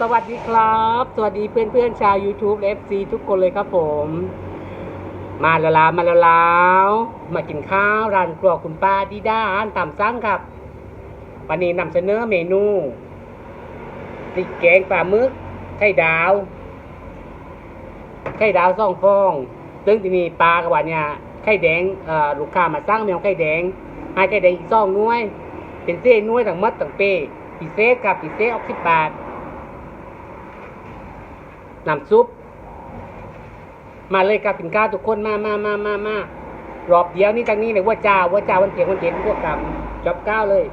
สวัสดีครับ สวัสดีเพื่อนเพื่อนๆชาว YouTube FC ทุกคนเลยครับผม มาแล้วลามาแล้วลาวมากินข้าวร้านครัวคุณป้าดีด้านตามสั่งครับ วันนี้นำเสนอเมนูติกแกงปลาหมึกไข่ดาวไข่ดาวสองฟอง ซึ่งที่นี่ปลากระวันเนี่ยไข่แดงลูกค้ามาสั่งแมวไข่แดงให้ไข่แดงอีกสองน้วย เป็นเส้นน้วยทั้งมัดทั้งเป้พิเศษครับพิเศษออกสิบบาท น้ำซุป มาเลยครับกินข้าวทุกคนมามามามามารอบเดียวนี่ทางนี้เลยว่าจ้าว่าจ้าวันเถียงวันเย็นพวกกับจอบก้าวเลย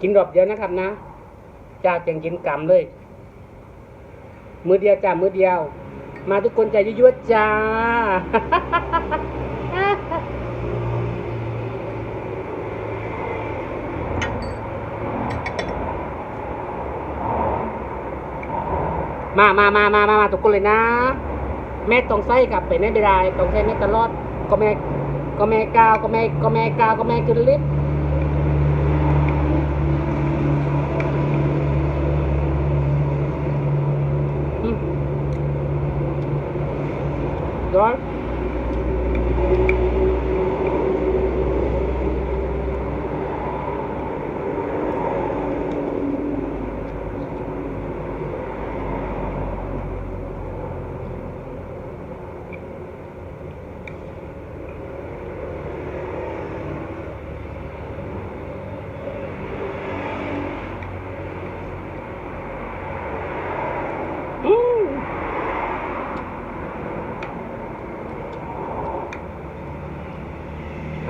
กินรอบเดียวนะครับนะจ้าเจียงกินกำเลย มือเดียวจ้ามือเดียว มาทุกคนใจยั่วๆจ้า มามามามามามาทุกคนเลยนะ แม่ต้องไส้กลับไปในไม่ได้ต้องไส้แม่ตลอด ก็แม่ ก็แม่กาวก็แม่ ก็แม่กาวก็แม่ขึ้นลิฟต์ร้อน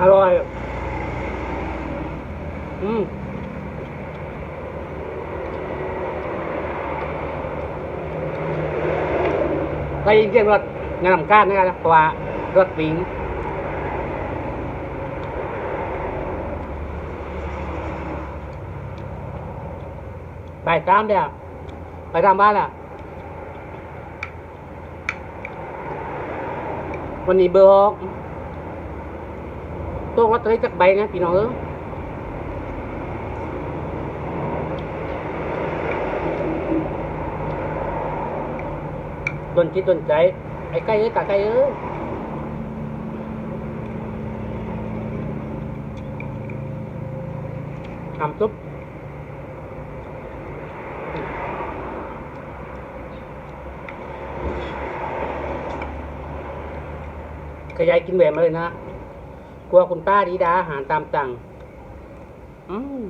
อร่อย อืมก็ยินเสียงรถงานนำก้ารนะครับเพราะว่ารถวิ่งไปตามเดี๋ยวไปตามบ้านอะ วันนี้เบอร์หก ตัวลอตเตอรี่จักใบนะพี่น้องเออต้นจิตต้นใจ ไอ้ไก่เอ้ยตาไก่เอ้ยทำซุปขยายกินแหวนมาเลยนะ กลัวคุณป้าดีดาอาหารตามสั่งอืม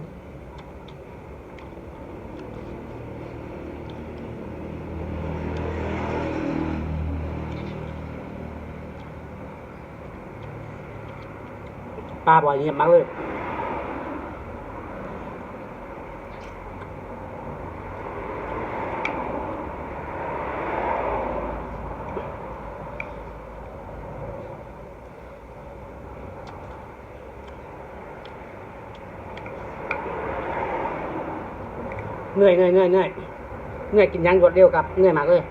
ป้าบอกอย่างเงี้มากเลย เหนื่อยเหนื่อยเหนื่อยเหนื่อยเหนื่อยกินยังรวดเร็วครับเหนื่อยมากเลย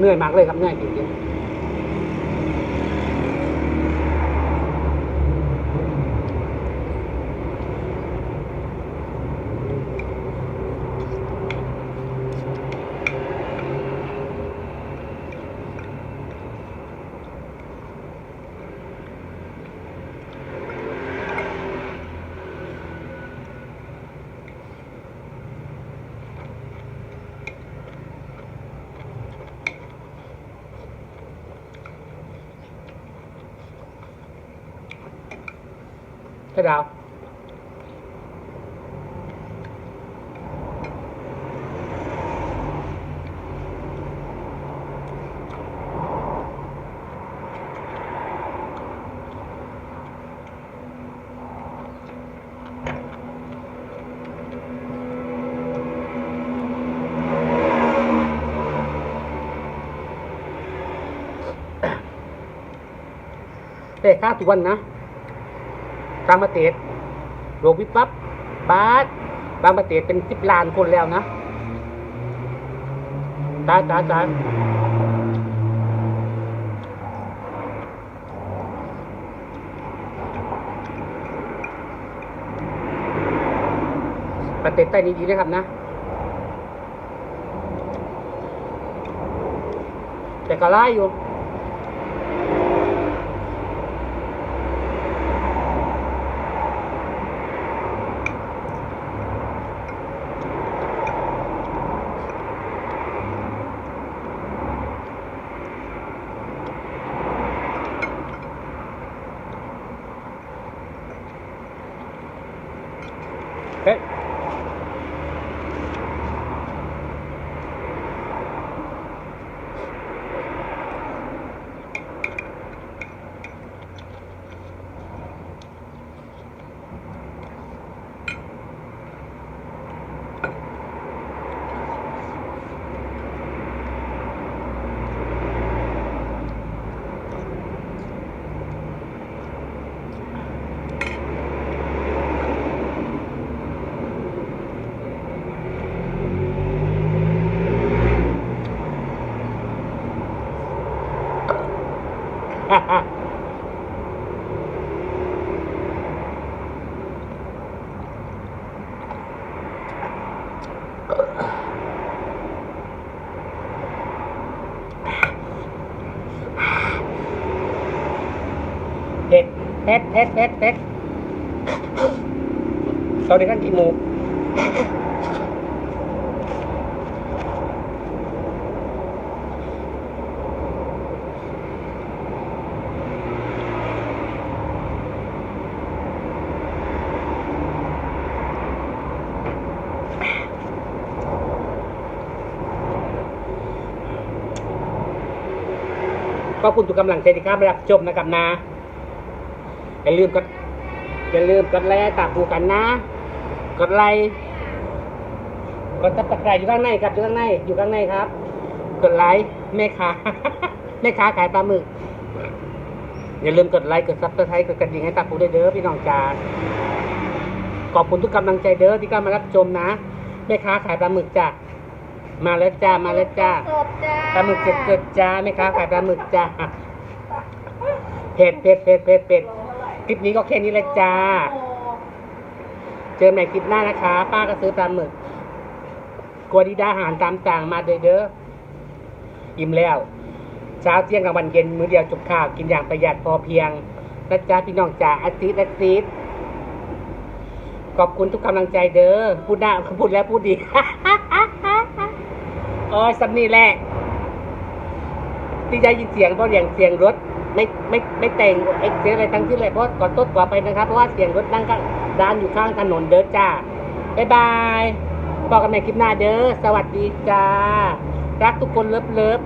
เหนื่อยมากเลยครับเหนื่อยจริง ๆให้ดาวแต่ค่าทุกวันนะ บางประเทศโลกวิบวับบาสบางประเทศเป็นสิบล้านคนแล้วนะตายตายตายประเทศใต้นี้ดีนะครับนะแต่ก็ไล่อยู่ เเผ็ดเผ็ดเผ็ดเผ็ดเผ็ดตอนนี้กันกี่โมงก็คุณทุกกำลังใจที่เข้ามารับชมนะครับนะอย่าลืมกดอย่าลืมกดไลค์ตามดูกันนะ กดไลค์กดซับสไครต์อยู่ข้างในครับอยู่ข้างในอยู่ข้างในครับ กดไลค์แม่ค้าแม่ค้าขายปลาหมึกอย่าลืมกดไลค์กดซับสไครต์กดกระดิ่งให้ตาปูได้เด้อพี่น้องจ้าขอบคุณทุกกำลังใจเด้อที่เข้ามารับชมนะแม่ค้าขายปลาหมึกจ้ะ มาแล้วจ้ามาแล้วจ้าสดจ้าปลาหมึกเจ็ดๆจ้าแม่ค้าขายปลาหมึกจ้าเผ็ดเผ็ดเผ็ดเผ็ดเผ็ดคลิปนี้ก็แค่นี้แหละจ้า เจอใหม่คลิปหน้านะคะ ป้าก็ซื้อปลาหมึกกลัวดีดาอาหารตามต่างมาเด้อเด้ออิ่มแล้วเช้าเที่ยงกลางวันเย็นมื้อเดียวจบข่าวกินอย่างประหยัดพอเพียงนะจ๊ะพี่น้องจ๋าอาทิตย์อาทิตย์ขอบคุณทุกกำลังใจเด้อพูดได้พูดแล้วพูดดี อ้ยสำนีแหละที่ได้ยินเสียงเพราะอย่างเสียงรถไม่ไม่ไม่แต่งเอ็กเสียงอะไรทั้งที่เลยเพราะก่อนต้นกว่าไปนะครับ เพราะว่าเสียงรถนั่งข้างร้านอยู่ข้างถนนเด้อจ้าบ๊ายบายบอกกันใหม่คลิปหน้าเด้อสวัสดีจ้า รักทุกคนเลิฟเลิฟ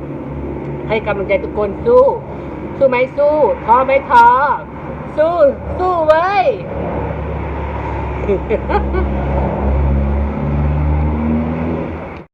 ให้กำลังใจทุกคนสู้ สู้ไหมสู้ท้อไหมท้อสู้ สู้เว้ย